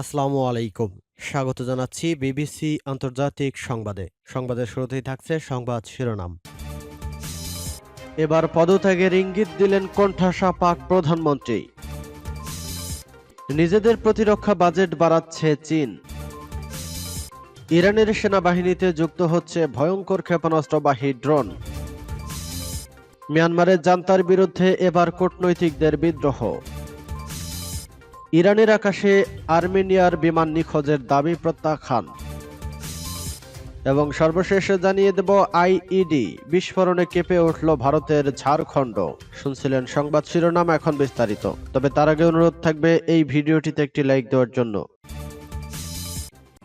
আসসালামু আলাইকুম। স্বাগত জানাচ্ছি বিবিসি আন্তর্জাতিক সংবাদে। সংবাদের শুরুতেই থাকছে সংবাদ শিরোনাম। এবার পদত্যাগের ইঙ্গিত দিলেন কোণঠাসা পাক প্রধানমন্ত্রী। নিজেদের প্রতিরক্ষা বাজেট বাড়াচ্ছে চীন। ইরানের সেনাবাহিনীতে যুক্ত হচ্ছে ভয়ঙ্কর ক্ষেপণাস্ত্রবাহী ড্রোন। মিয়ানমারের জান্তার বিরুদ্ধে এবার কূটনৈতিকদের বিদ্রোহ। ইরানের আকাশে আর্মেনিয়ার বিমান নিখোঁজের দাবি প্রত্যাখ্যান। এবং সর্বশেষে জানিয়ে দেব আইইডি, বিস্ফোরণে কেঁপে উঠল ভারতের ঝাড়খণ্ড। শুনছিলেন সংবাদ শিরোনাম এখন বিস্তারিত। তবে তার আগে অনুরোধ থাকবে এই ভিডিওটিতে একটি লাইক দেওয়ার জন্য।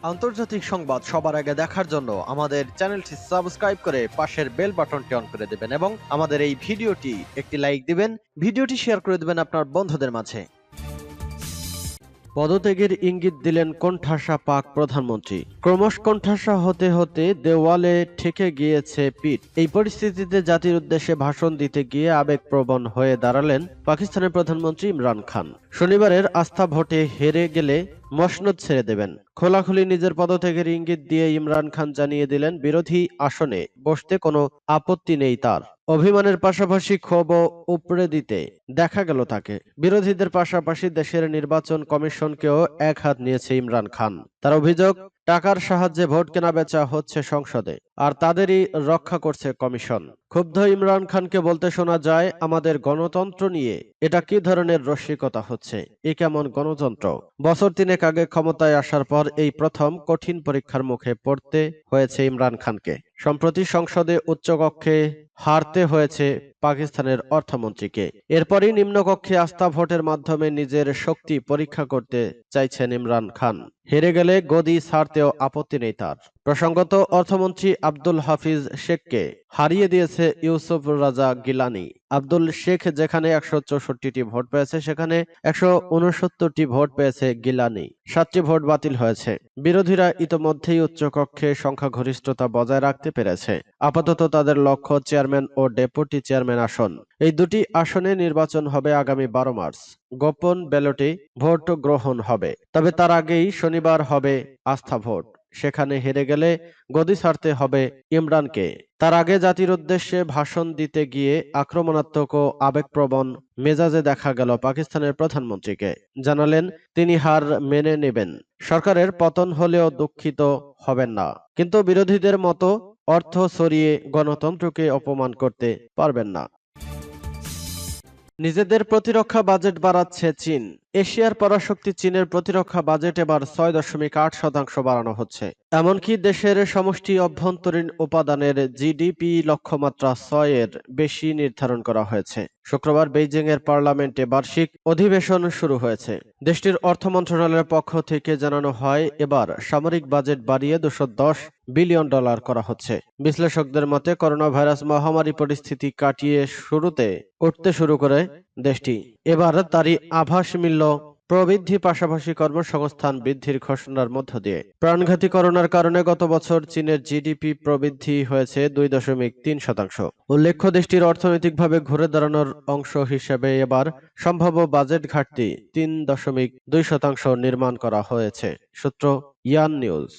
আন্তর্জাতিক সংবাদ সবার আগে দেখার জন্য আমাদের চ্যানেলটি সাবস্ক্রাইব করে পাশের বেল বাটনটি অন করে দেবেন এবং আমাদের এই ভিডিওটি একটি লাইক দিবেন। ভিডিওটি শেয়ার করে দেবেন আপনার বন্ধুদের মাঝে। পদত্যাগের ইঙ্গিত দিলেন কোণঠাসা পাক প্রধানমন্ত্রী। ক্রমশ কোণঠাসা হতে হতে দেওয়ালে ঠেকে গিয়েছে পিঠ। এই পরিস্থিতিতে জাতির উদ্দেশ্যে ভাষণ দিতে গিয়ে আবেগপ্রবণ হয়ে দাঁড়ালেন পাকিস্তানের প্রধানমন্ত্রী ইমরান খান। শনিবারের আস্থা ভোটে হেরে গেলে মসনদ ছেড়ে দেবেন। খোলাখুলি নিজের পদ পদত্যাগের ইঙ্গিত দিয়ে ইমরান খান জানিয়ে দিলেন, বিরোধী আসনে বসতে কোনো আপত্তি নেই তার। অভিমানের পাশাপাশি ক্ষোভও উপড়ে দিতে দেখা গেল তাকে। বিরোধীদের পাশাপাশি দেশের নির্বাচন কমিশনকেও এক হাত নিয়েছে ইমরান খান। তার অভিযোগ, টাকার সাহায্যে ভোট কেনা বেচা হচ্ছে সংসদে, আর তাদেরই রক্ষা করছে কমিশন। ক্ষুব্ধ ইমরান খানকে বলতে শোনা যায়, আমাদের গণতন্ত্র নিয়ে এটা কি ধরনের রসিকতা হচ্ছে? এ কেমন গণতন্ত্র? বছর তিনেক আগে ক্ষমতায় আসার পর এই প্রথম কঠিন পরীক্ষার মুখে পড়তে হয়েছে ইমরান খানকে। সম্প্রতি সংসদে উচ্চকক্ষে হারতে হয়েছে পাকিস্তানের অর্থমন্ত্রীকে। এরপরই নিম্নকক্ষে আস্থা ভোটের মাধ্যমে নিজের শক্তি পরীক্ষা করতে চাইছেন ইমরান খান। হেরে গেলে গদি ছাড়তেও আপত্তি নেই তার। প্রসঙ্গত, অর্থমন্ত্রী আব্দুল হাফিজ শেখকে হারিয়ে দিয়েছে ইউসুফ রাজা গিলানি। আব্দুল শেখ যেখানে একশো চৌষট্টিটি ভোট পেয়েছে, সেখানে একশো ভোট পেয়েছে গিলানি। সাতটি ভোট বাতিল হয়েছে। বিরোধীরা ইতোমধ্যেই উচ্চকক্ষে সংখ্যাগরিষ্ঠতা বজায় রাখতে পেরেছে। আপাতত তাদের লক্ষ্য চেয়ারম্যান ও ডেপুটি চেয়ারম্যান আসন। এই দুটি আসনে নির্বাচন হবে আগামী বারো মার্চ। গোপন ব্যালটে ভোট গ্রহণ হবে। তবে তার আগেই শনিবার হবে আস্থা ভোট। সেখানে হেরে গেলে গদি ছাড়তে হবে ইমরানকে। তার আগে জাতির উদ্দেশ্যে ভাষণ দিতে গিয়ে আক্রমণাত্মক ও আবেগপ্রবণ মেজাজে দেখা গেল পাকিস্তানের প্রধানমন্ত্রীকে। জানালেন, তিনি হার মেনে নেবেন। সরকারের পতন হলেও দুঃখিত হবেন না। কিন্তু বিরোধীদের মতো অর্থ সরিয়ে গণতন্ত্রকে অপমান করতে পারবেন না। নিজেদের প্রতিরক্ষা বাজেট বাড়াচ্ছে চীন। এশিয়ার পরাশক্তি চীনের প্রতিরক্ষা বাজেট এবার ছয় দশমিক আট শতাংশ বাড়ানো হচ্ছে। এমনকি দেশের সমষ্টি অভ্যন্তরীণ উপাদানের জিডিপি লক্ষ্যমাত্রা ছয়ের বেশি নির্ধারণ করা হয়েছে। শুক্রবার বেইজিং এর পার্লামেন্টে বার্ষিক অধিবেশন শুরু হয়েছে। দেশটির অর্থ মন্ত্রণালয়ের পক্ষ থেকে জানানো হয়, এবার সামরিক বাজেট বাড়িয়ে দুশো দশ বিলিয়ন ডলার করা হচ্ছে। বিশ্লেষকদের মতে করোনা ভাইরাস মহামারী পরিস্থিতি কাটিয়ে শুরুতে উঠতে শুরু করে দেশটি। এবার তারই আভাস মিলল প্রবৃদ্ধি পাশাপাশি কর্মসংস্থান বৃদ্ধির ঘোষণার মধ্য দিয়ে। প্রাণঘাতী করোনার কারণে গত বছর চীনের জিডিপি প্রবৃদ্ধি হয়েছে দুই দশমিক তিন শতাংশ। উল্লেখ্য, দেশটির অর্থনৈতিকভাবে ঘুরে দাঁড়ানোর অংশ হিসেবে এবার সম্ভাব্য বাজেট ঘাটতি তিন দশমিক দুই শতাংশ নির্মাণ করা হয়েছে। সূত্র ইয়ান নিউজ।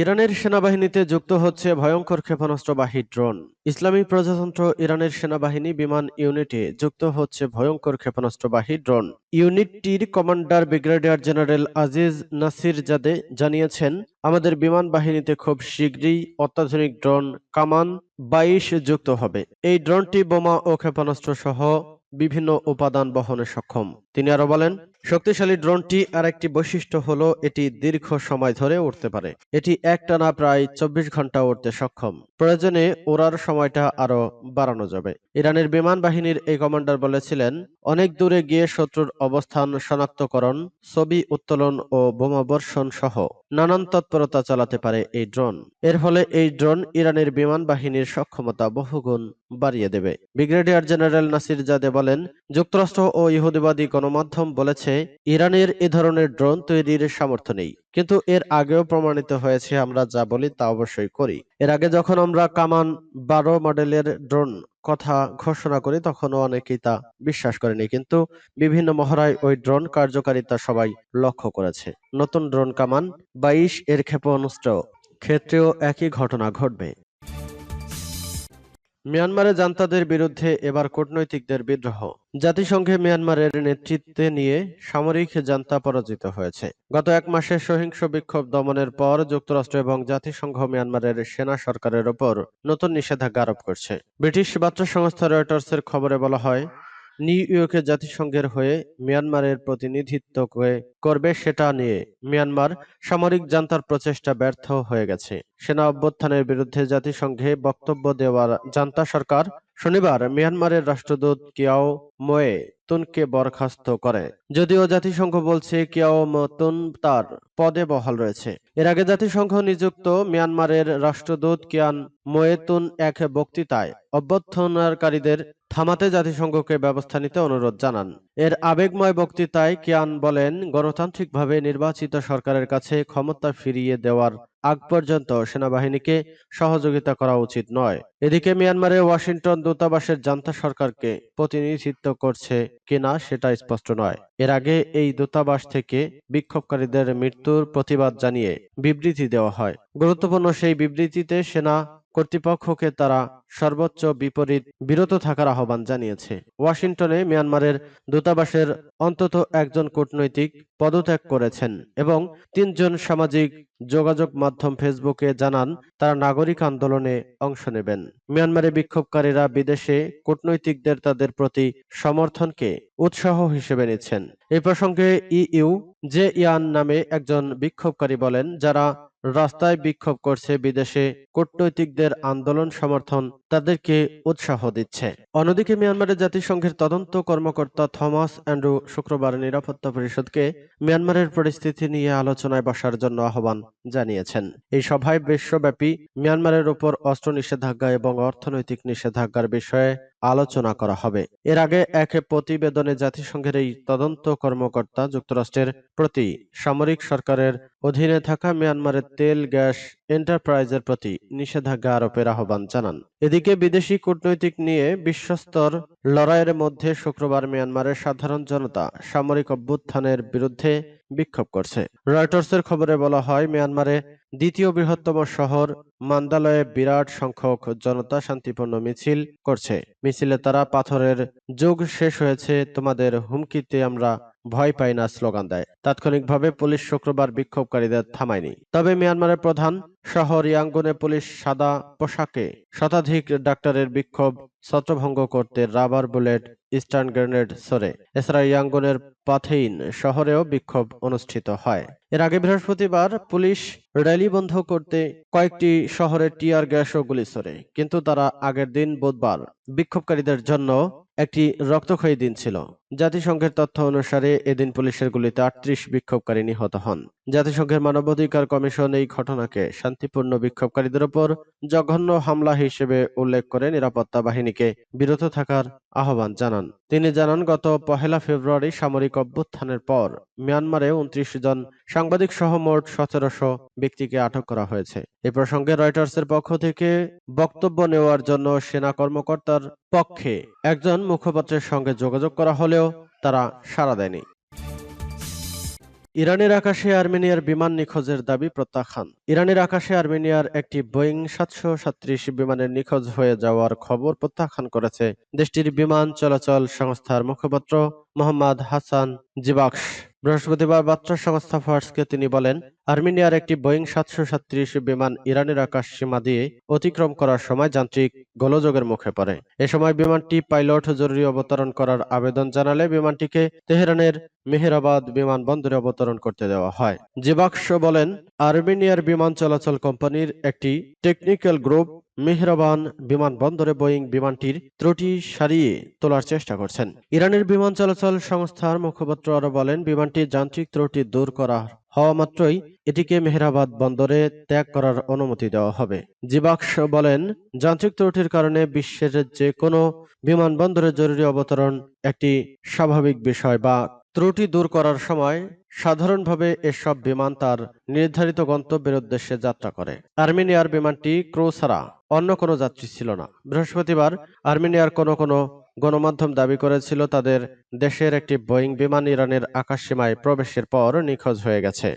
ইরানের সেনাবাহিনীতে যুক্ত হচ্ছে ভয়ঙ্কর ক্ষেপণাস্ত্রবাহী ড্রোন। ইসলামী প্রজাতন্ত্র ইরানের সেনাবাহিনী বিমান ইউনিটে যুক্ত হচ্ছে ভয়ঙ্কর ক্ষেপণাস্ত্রবাহী drone. ইউনিটটির commander brigadier general Aziz Nasirzadeh জানিয়েছেন, আমাদের বিমান বাহিনীতে খুব শীঘ্রই অত্যাধুনিক ড্রোন কামান বাইশ যুক্ত হবে। এই ড্রোনটি বোমা ও ক্ষেপণাস্ত্র সহ বিভিন্ন উপাদান বহনে সক্ষম। তিনি আরও বলেন শক্তিশালী ড্রোনটি আর একটি বৈশিষ্ট্য হলো এটি দীর্ঘ সময় ধরে উড়তে পারে। এটি একটানা প্রায় চব্বিশ ঘণ্টা উড়তে সক্ষম। প্রয়োজনে ওড়ার সময়টা আরও বাড়ানো যাবে। ইরানের বিমান বাহিনীর এই কমান্ডার বলেছিলেন, অনেক দূরে গিয়ে শত্রুর অবস্থান, শনাক্তকরণ, ছবি উত্তোলন ও বোমাবর্ষণ সহ নানান তৎপরতা চালাতে পারে এই ড্রোন। এর ফলে এই ড্রোন ইরানের বিমান বাহিনীর সক্ষমতা বহুগুণ বাড়িয়ে দেবে। ব্রিগেডিয়ার জেনারেল নাসির জাদে বলেন, যুক্তরাষ্ট্র ও ইহুদিবাদী গণমাধ্যম বলেছে, ইরানের এ ধরনের ড্রোন তৈরির সামর্থ্য নেই। কিন্তু এর আগেও প্রমাণিত হয়েছে, আমরা যা বলি তা অবশ্যই করি। এর আগে যখন আমরা কামান বারো মডেলের ড্রোন কথা ঘোষণা করি, তখনও অনেকেই তা বিশ্বাস করেনি। কিন্তু বিভিন্ন মহড়ায় ওই ড্রোন কার্যকারিতা সবাই লক্ষ্য করেছে। নতুন ড্রোন কামান বাইশ এর ক্ষেপণাস্ত্র। ক্ষেত্রেও একই ঘটনা ঘটবে। মিয়ানমারে জান্তাদের বিরুদ্ধে এবার কূটনৈতিকদের বিদ্রোহ। জাতিসংঘে মিয়ানমারের নেতৃত্বে নিয়ে সামরিক জান্তা পরাজিত হয়েছে। গত এক মাসে সহিংস বিক্ষোভ দমনের পর যুক্তরাষ্ট্র এবং জাতিসংঘ মিয়ানমারের সেনা সরকারের ওপর নতুন নিষেধাজ্ঞা আরোপ করছে। ব্রিটিশ বার্তা সংস্থা রয়টার্সের খবরে বলা হয় নিউ ইয়র্কে জাতিসংঘের হয়ে মিয়ানমারের প্রতিনিধিত্ব করবে সেটা নিয়ে। মিয়ানমার সামরিক জান্তার প্রচেষ্টা ব্যর্থ হয়ে গেছে। সেনা অভ্যুত্থানের বিরুদ্ধে জাতিসংঘে বক্তব্য দেওয়ার জান্তা সরকার শনিবার মিয়ানমারের রাষ্ট্রদূত কিয়াও মোয়ে তুনকে বরখাস্ত করে। যদিও জাতিসংঘ বলছে কিয়াও মতুন তার পদে বহাল রয়েছে। এর আগে জাতিসংঘ নিযুক্ত মিয়ানমারের রাষ্ট্রদূত কিয়ান মোয়েতুন এক বক্তৃতায় অভ্যর্থনাকারীদের থামাতে জাতিসংঘকে ব্যবস্থা নিতে অনুরোধ জানান। এর আবেগময় বক্তৃতায় কিয়ান বলেন, গণতান্ত্রিকভাবে নির্বাচিত সরকারের কাছে ক্ষমতা ফিরিয়ে দেওয়ার আগ পর্যন্ত সেনাবাহিনীকে সহযোগিতা করা উচিত নয়। এদিকে মিয়ানমারে ওয়াশিংটন দূতাবাসের জান্তা সরকারকে প্রতিনিধিত্ব করছে কিনা সেটা স্পষ্ট নয়। এর আগে এই দূতাবাস থেকে বিক্ষোভকারীদের মৃত্যুর প্রতিবাদ জানিয়ে বিবৃতি দেওয়া হয়। গুরুত্বপূর্ণ সেই বিবৃতিতে সেনা কর্তৃপক্ষকে তারা সর্বোচ্চ বিপরীত বিরত থাকার আহ্বান জানিয়েছে। ওয়াশিংটনে মিয়ানমারের দূতাবাসের অন্তত একজন কূটনৈতিক পদত্যাগ করেছেন এবং তিনজন সামাজিক যোগাযোগ মাধ্যম ফেসবুকে জানান তারা নাগরিক আন্দোলনে অংশ নেবেন। মিয়ানমারে বিক্ষোভকারীরা বিদেশে কূটনৈতিকদের তাদের প্রতি সমর্থনকে উৎসাহ হিসেবে নিচ্ছেন। এই প্রসঙ্গে ইইউ জে ইয়ান নামে একজন বিক্ষোভকারী বলেন, যারা রাস্তায় বিক্ষোভ করছে বিদেশে কূটনৈতিকদের আন্দোলন সমর্থন তাদেরকে উৎসাহ দিচ্ছে। অন্যদিকে মিয়ানমারের জাতিসংঘের তদন্ত কর্মকর্তা থমাস অ্যান্ড্রু শুক্রবার নিরাপত্তা পরিষদকে মিয়ানমারের পরিস্থিতি নিয়ে আলোচনায় বসার জন্য আহ্বান জানিয়েছেন। এই সভায় বিশ্বব্যাপী মিয়ানমারের উপর অস্ত্র নিষেধাজ্ঞা এবং অর্থনৈতিক নিষেধাজ্ঞার বিষয়ে আলোচনা করা হবে। এর আগে এক প্রতিবেদনে জাতিসংঘের এই তদন্ত কর্মকর্তা যুক্তরাষ্ট্রের প্রতি সামরিক সরকারের অধীনে থাকা মিয়ানমারের তেল গ্যাস এন্টারপ্রাইজের প্রতি নিষেধাজ্ঞা আরোপের আহ্বান জানান। এদিকে বিদেশি কূটনৈতিক নিয়ে বিশ্বস্তর লড়াইয়ের মধ্যে শুক্রবার মিয়ানমারের সাধারণ জনতা সামরিক অভ্যুত্থানের বিরুদ্ধে বিক্ষোভ করছে। রয়টার্সের খবরে বলা হয়, মিয়ানমারে দ্বিতীয় বৃহত্তম শহর মান্দালয়ে বিরাট সংখ্যক জনতা শান্তিপূর্ণ মিছিল করছে। মিছিলে তারা পাথরের যুগ শেষ হয়েছে, তোমাদের হুমকিতে আমরা ভয় পাই না স্লোগান দেয়। তাৎক্ষণিকভাবে পুলিশ শুক্রবার বিক্ষোভকারীদের থামায়নি। তবে মিয়ানমারের প্রধান শহর ইয়াঙ্গুনে পুলিশ সাদা পোশাকে শতাধিক ডাক্তারের বিক্ষোভ ছত্রভঙ্গ করতে রাবার বুলেট, ইস্টার্ন গ্রেনেড সরে। এছাড়া ইয়াঙ্গুনের পাথেইন শহরেও বিক্ষোভ অনুষ্ঠিত হয়। এর আগে বৃহস্পতিবার পুলিশ র্যালি বন্ধ করতে কয়েকটি শহরে টিয়ার গ্যাস ও গুলি সরে। কিন্তু তারা আগের দিন বুধবার বিক্ষোভকারীদের জন্য একটি রক্তক্ষয়ী দিন ছিল। জাতিসংঘের তথ্য অনুসারে এদিন পুলিশের গুলিতে আটত্রিশ বিক্ষোভকারী নিহত হন। জাতিসংঘের মানবাধিকার কমিশন এই ঘটনাকে শান্তিপূর্ণ বিক্ষোভকারীদের ওপর জঘন্য হামলা হিসেবে উল্লেখ করে নিরাপত্তা বাহিনীকে বিরত থাকার আহ্বান জানান। তিনি জানান, গত পহেলা ফেব্রুয়ারি সামরিক অভ্যুত্থানের পর মিয়ানমারে উনত্রিশ জন সাংবাদিক সহ মোট সতেরোশো ব্যক্তিকে আটক করা হয়েছে। এ প্রসঙ্গে রয়টার্সের পক্ষ থেকে বক্তব্য নেওয়ার জন্য সেনা কর্মকর্তার পক্ষে একজন মুখপাত্রের সঙ্গে যোগাযোগ করা হলেও তারা সাড়া দেয়নি। ইরানের আকাশে আর্মেনিয়ার বিমান নিখোঁজের দাবি প্রত্যাখ্যান। ইরানের আকাশে আর্মেনিয়ার একটি বোয়িং সাতশো সাত্রিশ বিমানের নিখোঁজ হয়ে যাওয়ার খবর প্রত্যাখ্যান করেছে দেশটির বিমান চলাচল সংস্থার মুখপাত্র মোহাম্মদ হাসান জিবাক্স। বৃহস্পতিবার বার্তা সংস্থা ফার্সকে তিনি বলেন, আর্মেনিয়ার একটি বোয়িং সাতশো সাত্রিশ বিমান ইরানের আকাশ সীমা দিয়ে অতিক্রম করার সময় যান্ত্রিক গোলযোগের মুখে পড়ে। এ সময় বিমানটি পাইলট জরুরি অবতরণ করার আবেদন জানালে বিমানটিকে তেহরানের মেহেরাবাদ বিমানবন্দরে অবতরণ করতে দেওয়া হয়। জিবাক্স বলেন, আর্মেনিয়ার বিমান চলাচল কোম্পানির একটি টেকনিক্যাল গ্রুপ মেহরাবান বিমানবন্দরে বোয়িং বিমানটির ত্রুটি সারিয়ে তোলার চেষ্টা করছেন। ইরানের বিমান চলাচল সংস্থার মুখপাত্র আরও বলেন, বিমানটির যান্ত্রিক ত্রুটি দূর করা হওয়া মাত্রই এটিকে মেহরাবাদ বন্দরে ত্যাগ করার অনুমতি দেওয়া হবে। জিবাক্স বলেন, যান্ত্রিক ত্রুটির কারণে বিশ্বের যে কোনো বিমানবন্দরে জরুরি অবতরণ একটি স্বাভাবিক বিষয় বা ত্রুটি দূর করার সময় সাধারণভাবে এসব বিমান তার নির্ধারিত গন্তব্যের উদ্দেশ্যে যাত্রা করে। আর্মেনিয়ার বিমানটি ক্রু ছাড়া অন্য কোনো যাত্রী ছিল না। বৃহস্পতিবার আর্মেনিয়ার কোনো কোনো গণমাধ্যম দাবি করেছিল তাদের দেশের একটি বোয়িং বিমান ইরানের আকাশসীমায় প্রবেশের পর নিখোঁজ হয়ে গেছে।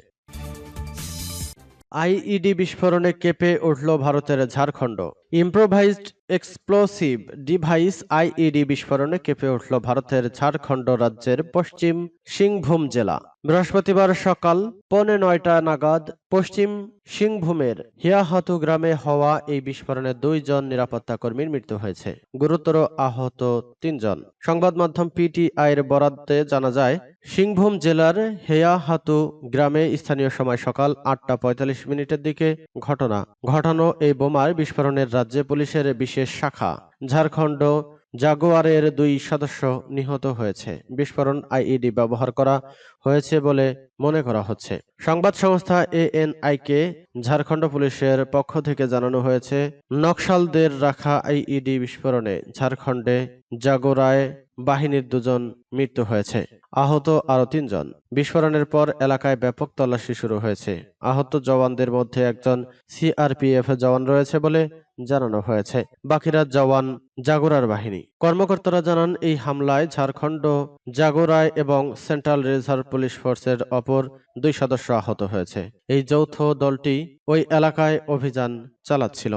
আইইডি বিস্ফোরণে কেঁপে উঠল ভারতের Jharkhand. Improvised explosive device IED বিস্ফোরণে কেঁপে উঠল ভারতের ঝাড়খণ্ড রাজ্যের পশ্চিম সিংভূম জেলা। বৃহস্পতিবার সকাল পৌনে নয়টা নাগাদ পশ্চিম সিংভূমের হিয়াহাতু গ্রামে হওয়া এই বিস্ফোরণে দুইজন নিরাপত্তা কর্মীর মৃত্যু হয়েছে। গুরুতর আহত তিনজন। সংবাদ মাধ্যম পিটিআইয়ের বরাদ্দে জানা যায়, সিংভূম জেলার হেয়াহাতু গ্রামে স্থানীয় সময় সকাল আটটা পঁয়তাল্লিশ মিনিটের দিকে ঘটনা। ঘটানো এই বোমার বিস্ফোরণের রাজ্য পুলিশের বিশেষ শাখা ঝাড়খণ্ড জাগোয়ারের দুই সদস্য নিহত হয়েছে। বিস্ফোরণ আইইডি ব্যবহার করা হয়েছে বলে মনে করা হচ্ছে। সংবাদ সংস্থা এএনআইকে ঝাড়খণ্ড পুলিশের পক্ষ থেকে জানানো হয়েছে, নকশালদের রাখা আইইডি বিস্ফোরণে ঝাড়খণ্ডে জাগোরায় বাহিনীর দুজন মৃত্যু হয়েছে, আহত আরও তিনজন। বিস্ফোরণের পর এলাকায় ব্যাপক তল্লাশি শুরু হয়েছে। আহত জওয়ানদের মধ্যে একজন সিআরপিএফ জওয়ান রয়েছে বলে জানানো হয়েছে। বাকিরা জওয়ান জাগোরার বাহিনী। কর্মকর্তারা জানান, এই হামলায় ঝাড়খণ্ড জাগোরায় এবং সেন্ট্রাল রিজার্ভ পুলিশ ফোর্সের অপর দুই সদস্য আহত হয়েছে। এই যৌথ দলটি ওই এলাকায় অভিযান চালাচ্ছিল।